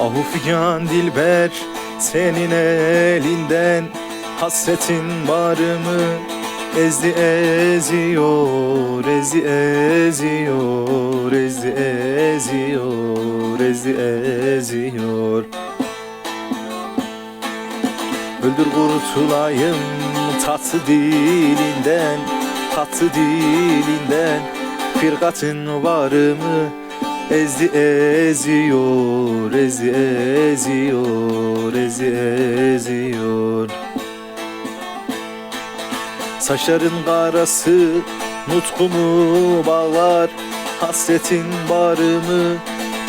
Ahu figan dilber senin elinden Hasretin varımı ezdi eziyor Ezi eziyor, ezi eziyor, ezi eziyor. Öldür kurtulayım tatlı dilinden Tatlı dilinden. Firkatın varımı Ezdi eziyor Ezi eziyor Ezi eziyor Saçların karası Nutkumu bağlar Hasretin barımı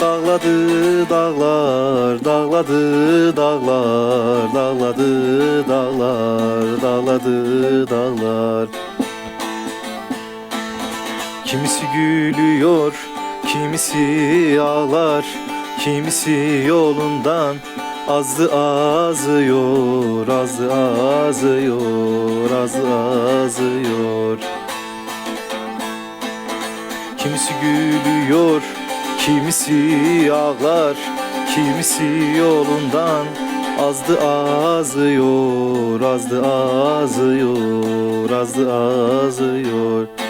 Dağladı dağlar, dağladı dağlar, dağladı dağlar, dağladı dağlar. Kimisi gülüyor, kimisi ağlar, kimisi yolundan azdı azıyor, azdı azıyor, azdı azıyor. Kimisi gülüyor, kimisi ağlar, kimisi yolundan azdı azıyor, azdı azıyor, azdı azıyor.